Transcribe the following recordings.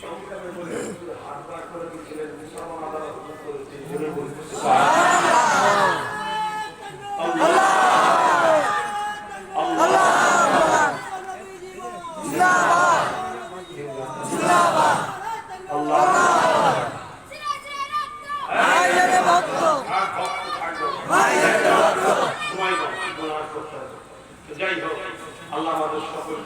চমকাবে বলে হুজুর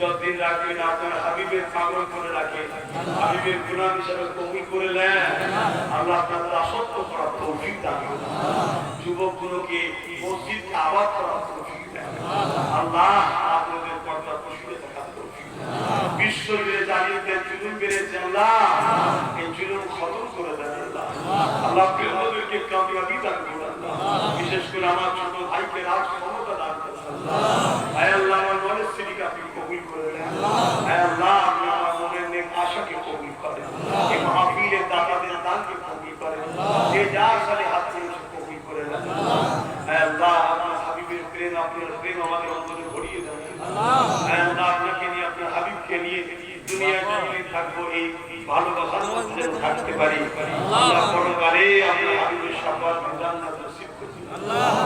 যতদিন রাখবেন আপনার হাবিবের পাগল করে রাখেন হাবিবের গুণা হিসাবে কমি করে নেন আল্লাহ আপনাদের আসক্ত করার তৌফিক দান করুন। যুবকগুলোকে মসজিদ আবাদ করার তৌফিক দেন। আল্লাহ আপনাদের পর্দা পশুরে থাকার তৌফিক বিশ্ব জুড়ে জুলুম বেড়েছে আল্লাহ। এই জুলুম খতম করে দেন আল্লাহ। আল্লাহ প্রিয়দেরকে কামিয়াবি দান করুন আল্লাহ। বিশেষ করে আমার ছোট ভাইকে রাজ ক্ষমতা দান করুন আল্লাহ আয় আল্লাহ আমার মনের স্ত্রীকে আপনি কবুল করে দেন আয় আল্লাহ আপনি আমার মনের নেক আশাকে কবুল করেন এই মাহফিলের দাতাদের দানকে কবুল করেন যে যার সালে হাত দিয়েছে কবুল করে। আল্লাহ আপনার হাবিবের প্রেম আপনার প্রেম আমাদের অন্তরে ভরিয়ে দেন। আল্লাহ, আপনাকে নিয়ে, আপনার হাবিবকে নিয়ে থাকব, এই ভালোবাসার মধ্যে থাকতে পারি। আল্লাহ হাবিবের সাফাত জান্নাত নসিব করুন গ্রামের